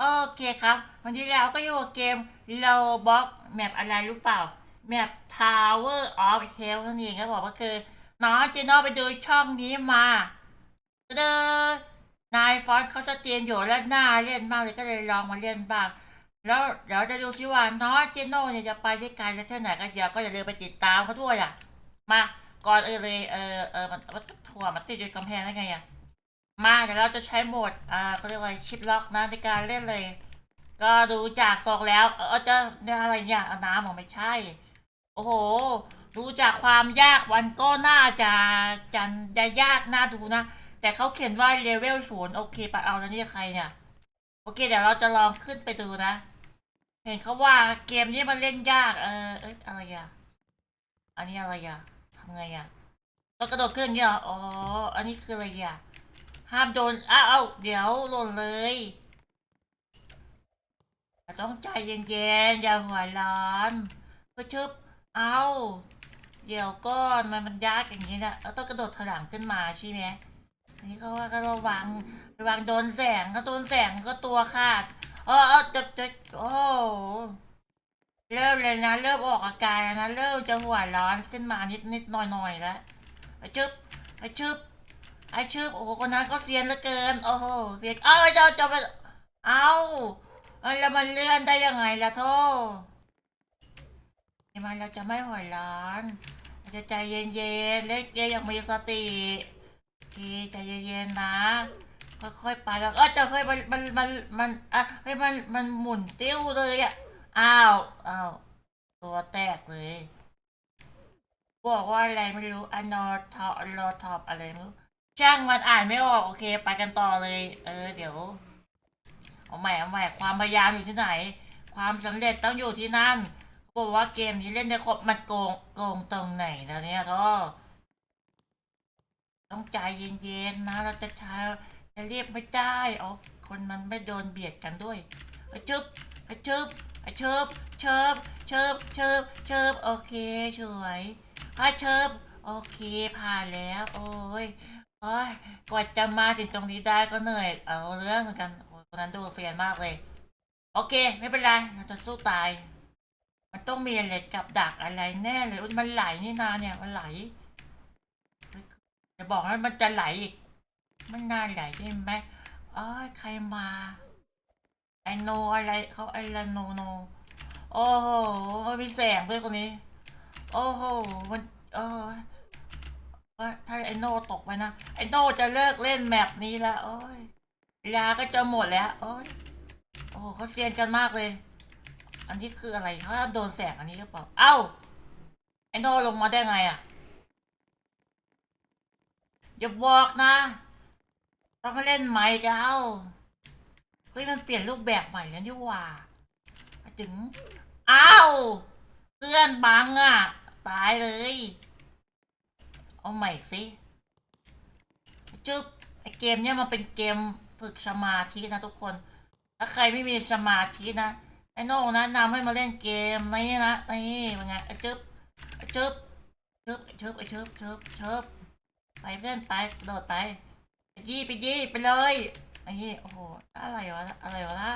โอเคครับ วันนี้เราก็อยู่กับเกม Roblox แมปอะไรรู้เปล่า แมป Tower of Hell นั่นเองครับบอกก็คือ น้องจีโน่ไปดูช่องนี้มาเดอนายฟอนต์เขาจะเตรียมอยู่แล้วน่าเล่นมากเลยก็เลยลองมาเล่นบ้าง แล้วเดี๋ยวจะดูซิว่าน้องจีโน่เนี่ยจะไปได้ไกลแล้วแค่ไหนก็เดี๋ยวก็อย่าลืมไปติดตามเขาด้วยอะ มาก่อนอื่นเลยเออเออมันมันถั่วมันติดอยู่กำแพงได้ไงอะ มาเดี๋ยวเราจะใช้โหมดอ่าเขาเรียกว่าชิปล็อกนะในการเล่นเลย ก็ดูจากซองแล้ว เออจะเนี่ยอะไรเนี่ยเอาน้ำออกไม่ใช่ โอ้โห ดูจากความยากมันก็น่าจะจันจะยากน่าดูนะ แต่เขาเขียนว่าเลเวลศูนย์โอเคปะเอาแล้วนี่ใครเนี่ย โอเค เดี๋ยวเราจะลองขึ้นไปดูนะ เห็นเขาว่าเกมนี้มันเล่นยาก เออเอ้ยอะไรอะ อันนี้อะไรอะทำไงอะเรากระโดดขึ้นเงี้ยออ๋อ อันนี้คืออะไรอะ ห้ามโดนอ้าวเดี๋ยวหล่นเลยต้องใจเย็นๆอย่าหัวร้อนก็ชึบเอาเดี๋ยวก่อนมันมันยากอย่างนี้นะเราต้องกระโดดถลังขึ้นมาใช่ไหมอันนี้ก็ว่าก็ระวังระวังโดนแสงก็โดนแสงก็ตัวขาดเออเออจะจะโอ้โหเริ่มเลยนะ เริ่มออกอาการนะ เริ่มจะหัวร้อนขึ้นมานิดนิดหน่อยหน่อยๆแล้วไอ้ชึบไอ้ชึบ ไอชื่อโอ้โหคนนั้นก็เซียนเหลือเกิน โอ้โหเซียนเอ้ยจะจะไปเอาเอ้ยแล้วมันเลื่อนได้ยังไงล่ะโทษทำไมเราจะไม่หัวร้อนเราจะใจเย็นๆเล่นเกมอย่างมีสติโอเคใจเย็นๆนะค่อยๆไปแล้วเออจะเฮ้ยมันมันมันมันอะเฮ้ยมันมันหมุนติ้วเลยอะอ้าวอ้าวตัวแตกเลยบอกว่าอะไรไม่รู้อันอทออันนอทอปอะไรไม่รู้ ช่างมันอ่านไม่ออกโอเค ไปกันต่อเลย เออ เดี๋ยว เอาใหม่เอาใหม่ความพยายามอยู่ที่ไหน ความสำเร็จต้องอยู่ที่นั่นบอกว่าเกมนี้เล่นได้ครบมันโกงโกงตรงไหนแล้วเนี่ยท่อต้องใจเย็นๆนะเราจะช้าจะเรียบไม่ได้เอาคนมันไม่โดนเบียดกันด้วยไอ้ชึบไอ้ชึบไอ้ชิบเชิบเชิบเชิบเชิบโอเคสวยไอ้ชิบโอเคผ่านแล้ว โอ้ย โอ้ยกว่าจะมาถึงตรงนี้ได้ก็เหนื่อย เอาเรื่องเหมือนกันคนนั้นดูเซียนมากเลย โอเค ไม่เป็นไรเราจะสู้ตาย มันต้องมีอะไรกับดักอะไรแน่เลยอุ๊ยมันไหลนี่นาเนี่ยมันไหลเฮ้ยจะบอกว่ามันจะไหลอีกมันน่าไหลใช่ไหมอ้ยใครมาไอโนอะไรเขาไอละโนโน โอ้โหมันมีแสงด้วยคนนี้ โอ้โหมันเออ ว่าถ้าไอโน่ตกไปนะ ไอโน่จะเลิกเล่นแมปนี้แล้วโอ้ยเวลาก็จะหมดแล้ว โอ้ยโอ้เขาเซียนกันมากเลย อันนี้คืออะไรเขาโดนแสงอันนี้หรือเปล่า เอ้า ไอโน่ลงมาได้ไงอะอย่าบอกนะต้องเล่นใหม่เจ้าเฮ้ยมันเปลี่ยนรูปแบบใหม่แล้วนี่ว่ามาถึงเอ้าเพื่อนบังอะ ตายเลย เอาใหม่สิจึ๊บไอเกมเนี้ยมันเป็นเกมฝึกสมาธินะทุกคน ถ้าใครไม่มีสมาธินะไอ้โน่นะนำให้มาเล่นเกมนี้นะนี่เป็นไงไอจึ๊บไอจึ๊บจึ๊บไอจึ๊บไอจึ๊บจึ๊บจึ๊บไปเพื่นไปโดดไปไปยี่ไปยี่ไปเลยไอ้นี่โอ้โหอะไรวะอะไรวะล่ะ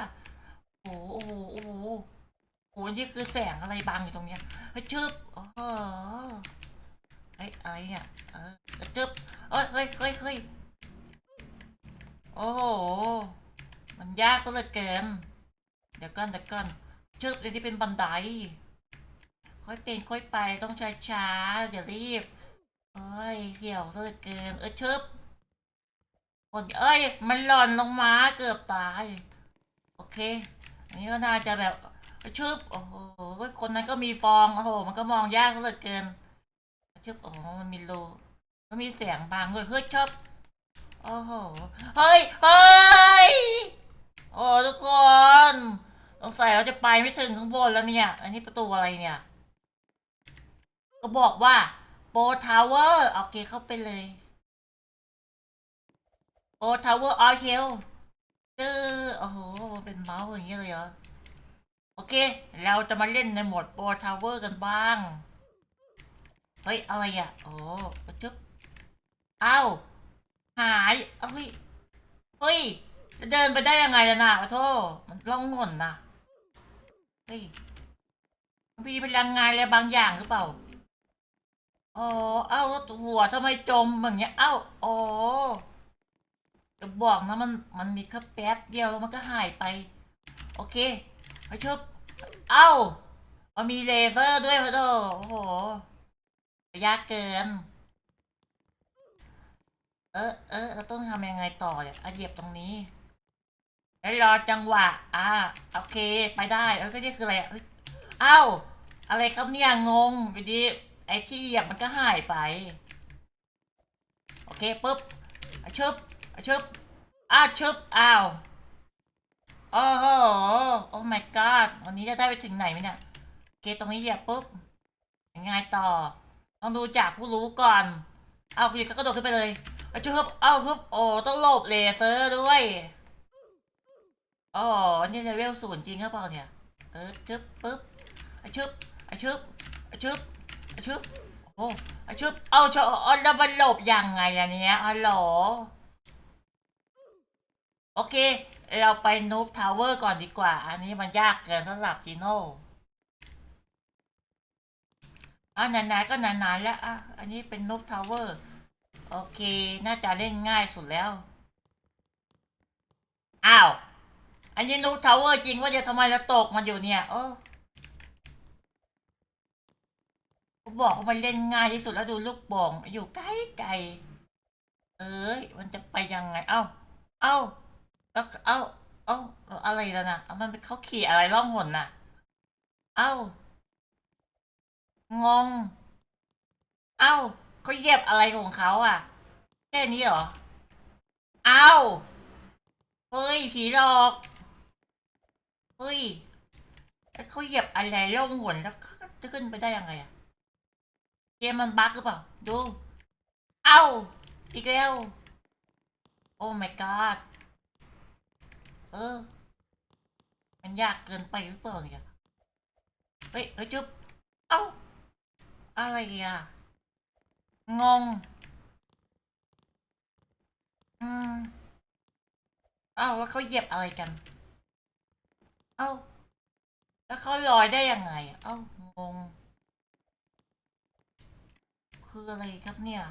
โอ้โหโอ้โหโอ้โหโอ้โหนี่คือแสงอะไรบังอยู่ตรงเนี้ยไอจึ๊บโอ้ เฮ้ย อะไรเนี่ยเออจึ๊บเอ้ยเฮ้ยเฮ้ยเฮ้ยโอ้โห มันยากซะเหลือเกิน เดี๋ยวก่อนเดี๋ยวก่อนชึบเดี๋ยวนี้เป็นบันได ค่อยเป็นค่อยไปต้องช้าช้าอย่ารีบ เอ้ยเขี่ยวซะเหลือเกิน เออชึบคนเอ้ย มันหล่นลงมาเกือบตาย โอเค อันนี้ก็น่าจะแบบชึบโอ้โห คนนั้นก็มีฟอง โอ้โห มันก็มองยากซะเหลือเกิน ชึบอ้โหมันมีรูมันมีเสียงบางด้วยเฮ้ยชึบโอ้โหเฮ้ยเฮ้ยโอ้ทุกคนสงสัยเราจะไปไม่ถึงข้างบนแล้วเนี่ย อันนี้ประตูอะไรเนี่ย ก็บอกว่าโปทาวเวอร์โอเคเข้าไปเลยโปทาวเวอร์ออเฮลจื้อโอ้โห เป็นเมาส์อย่างนี้ยเลยเหรอ โอเค เราจะมาเล่นในโหมดโปทาวเวอร์กันบ้าง เฮ้ย อะไรอะ โอ้จึ๊บเอ้า หายเอ้ย เฮ้ย เดินไปได้ยังไงล่ะนะขอโทษมันล่องหนนะเฮ้ยมีพลังงานอะไรบางอย่างหรือเปล่าอ๋อเอ้าหัวทำไมจมอย่างเงี้ย เอ้าอ๋อจะบอกนะมันมันมีแค่แป๊บเดียวแล้วมันก็หายไป โอเคไปชบเอ้ามันมีเลเซอร์ด้วยพะโถโอ้โห ยากเกิน เออเออเราต้องทำยังไงต่อเนี่ยอเหยียบตรงนี้แล้วรอจังหวะ อ่า โอเค ไปได้แล้วก็นี่คืออะไรอะเอ้ยเอ้า อะไรครับเนี่ย งงไปดีไอ้ที่เหยียบมันก็หายไป โอเคปุ๊บชึบชึบอ้าชึบอ้าวโอ้โห โอ้ my god วันนี้จะได้ไปถึงไหนไหมเนี่ย โอเค ตรงนี้เหยียบปุ๊บยังไงต่อ ต้องดูจากผู้รู้ก่อน เอาคุณก็กระโดดขึ้นไปเลยเอาชึบเอาฮึบโอ้ต้องหลบเลเซอร์ด้วยอ๋อนี่เลเวลศูนย์จริงหรือเปล่าเนี่ย เออชึบปึ๊บอะชึบอะชึบอะชึบอะชึบโอ้อะชึบเอาชเอาแล้วมันหลบยังไงอันเนี้ยฮัลโหลโอเค เราไปนูบทาวเวอร์ก่อนดีกว่า อันนี้มันยากเกินสำหรับจีโน่ อะนานๆก็นานๆแล้วอะอันนี้เป็นนูบทาวเวอร์ โอเค น่าจะเล่นง่ายสุดแล้ว อ้าว อันนี้นูบทาวเวอร์จริงว่าจะทำไมเราตกมันอยู่เนี่ย โอ้ผมบอกว่ามันเล่นง่ายที่สุดแล้วดูลูกโป่งอยู่ไกลไกลๆเอ้ยมันจะไปยังไง เอ้า เอ้าแล้วเอ้า เอ้าอะไรแล้วนะเอามันเป็นเขาขี่อะไรล่องหนน่ะ เอ้า งง เอ้าเขาเหยียบอะไรของเขาอะ แค่นี้เหรอ เอ้า เฮ้ย ผีหลอก เฮ้ย แล้วเขาเหยียบอะไรล่องหนแล้วจะขึ้นไปได้ยังไงอะเกมมันบั๊กหรือเปล่า ดู เอ้า อีกแล้ว โอ้ my god เออ มันยากเกินไปหรือเปล่าเนี่ย เฮ้ย เฮ้ยจุ๊บเอ้า อะไรอะ งง อืมอ้าวแล้วเขาเหยียบอะไรกัน เอ้า แล้วเขาลอยได้ยังไงอะเอ้างง คืออะไรครับเนี่ย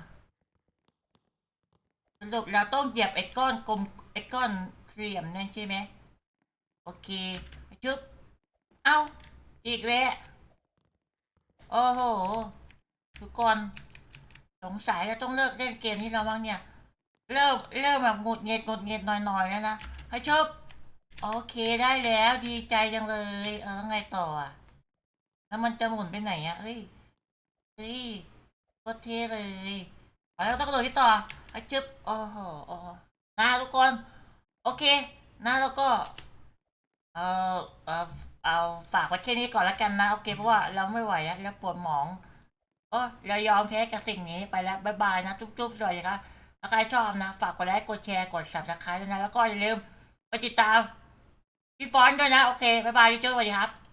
สรุปเราต้องเหยียบไอ้ก้อนกลมไอ้ก้อนเหลี่ยมนั่นใช่ไหม โอเคชึบเอ้า อีกแล้ว โอ้โหทุกคนสงสัยเราต้องเลิกเล่นเกมนี้แล้วมั้งเนี่ย เริ่มเริ่มแบบหงุดหงิดหงุดหงิดหน่อยๆแล้วนะให้ชบโอเคได้แล้วดีใจจังเลย เออแล้วไงต่ออะ แล้วมันจะหมุนไปไหนอะเฮ้ยเฮ้ยโคตรเท่เลยเอาแล้วต้องกระโดดที่ต่อไอ้จึ๊บโอ้โหโอ้นะทุกคน โอเคนะแล้วก็ เออเออ เอาฝากไว้แค่นี้ก่อนแล้วกันนะ โอเคเพราะว่าเราไม่ไหวแล้วปวดหมองโอ้เรายอมแพ้กับสิ่งนี้ไปแล้ว บ๊ายบายนะจุ๊บๆสวัสดีครับถ้าใครชอบนะ ฝากกดไลค์กดแชร์กด subscribe ด้วยนะ แล้วก็อย่าลืมไปติดตามพี่ฟอนด้วยนะ โอเคบ๊ายบายจุ๊บสวัสดีครับ